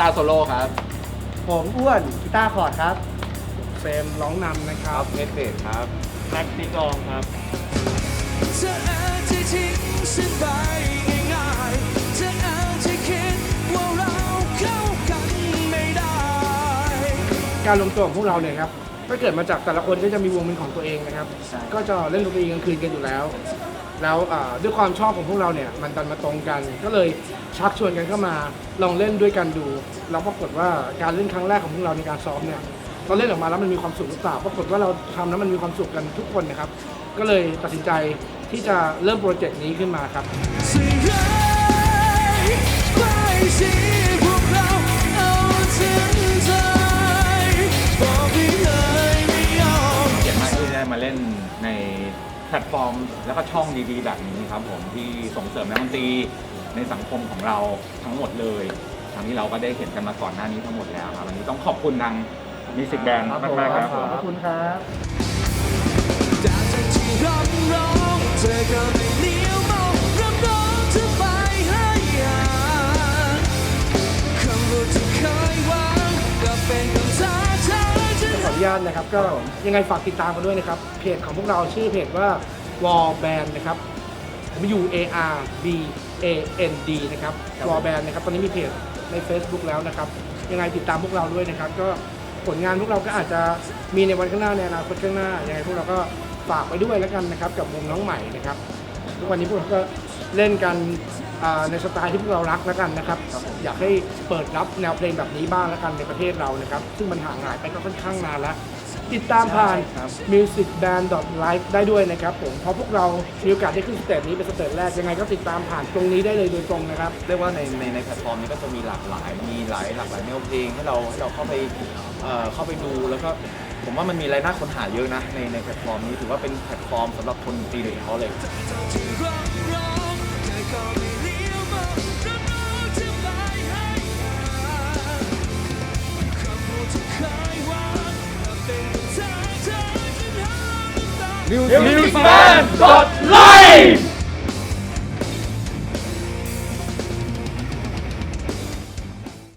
ตาร์โซโล่ครับ ผมอ้วนกีตาร์คอร์ดครับ เฟรมร้องนำนะคครัรับบเมสเซจครับแม็กตีกลองครับ เธออาจจะทิ้งฉันไปง่ายๆเธออาจจะคิดว่าเราเข้ากันไม่ได้ การรวมตัวของพวกเราเนี่ยครับก็เกิดมาจากแต่ละคนก็จะมีวงเป็นของตัวเองนะครับใช่ก็จะเล่นดนตรีกลางคืนกันอยู่แล้ว แล้วด้วยความชอบของพวกเราเนี่ยมันดันมาตรงกัน ก็เลยชักชวนกันเข้ามาลองเล่นด้วยกันดูแล้วปรากฏว่าการเล่นครั้งแรกของพวกเราในการซ้อมเนี่ยเราเล่นออกมาแล้วมันมีความสุขหรือเปล่าปรากฏว่าเราทำแล้วมันมีความสุขกันทุกคนนะครับ ก็เลยตัดสินใจที่จะเริ่มโปรเจกต์นี้ขึ้นมาครับ แพลตฟอร์มแล้วก็ช่องดีๆ แบบนี้ครับผมที่ส่งเสริมนักดนตรีในสังคมของเราทั้งหมดเลยทั้งที่เราก็ได้เห็นกันมาก่อนหน้านี้ทั้งหมดแล้วครับวันนี้ต้องขอบคุณทางมิสิกแบนด์มากๆครับผม ขอบคุณครับ จากใจที่รับร้องเธอก็ไม่ นขออนุญาตนะครับ ก็ยังไงฝากติดตามกันด้วยนะครับ เพจของพวกเราชื่อเพจว่า Wall Band นะครับ W A R B A N D นะครับ Wall Band นะครับ ตอนนี้มีเพจใน Facebook แล้วนะครับ ยังไงติดตามพวกเราด้วยนะครับ ก็ผลงานพวกเราก็อาจจะมีในวันข้างหน้าในอนาคตข้างหน้ายังไงพวกเราก็ฝากไปด้วยแล้วกันนะครับ กับวงน้องใหม่นะครับ ทุกวันนี้พวกเราก็เล่นกันอ่า ในสไตล์ที่พวกเรารักแล้วกันนะครับอยากให้เปิดรับแนวเพลงแบบนี้บ้างแล้วกันในประเทศเรานะครับซึ่งมันห่างหายไปก็ค่อนข้างนานแล้วติดตามผ่าน musicband.live ได้ด้วยนะครับผมเพราะพวกเรามีโอกาสได้ขึ้นสเตจนี้เป็นสเตจแรกยังไงก็ติดตามผ่านตรงนี้ได้เลยโดยตรงนะครับ เรียกว่าในในในแพลตฟอร์มนี้ก็จะมีหลากหลาย มีหลายหลากหลายแนวเพลงให้เราให้เราเข้าไปเอ่อเข้าไปดูแล้วก็ผมว่ามันมีอะไรน่าค้นหาเยอะนะในในแพลตฟอร์มนี้ถือว่าเป็นแพลตฟอร์มสำหรับคนดนตรีโดยเฉพาะเลย ค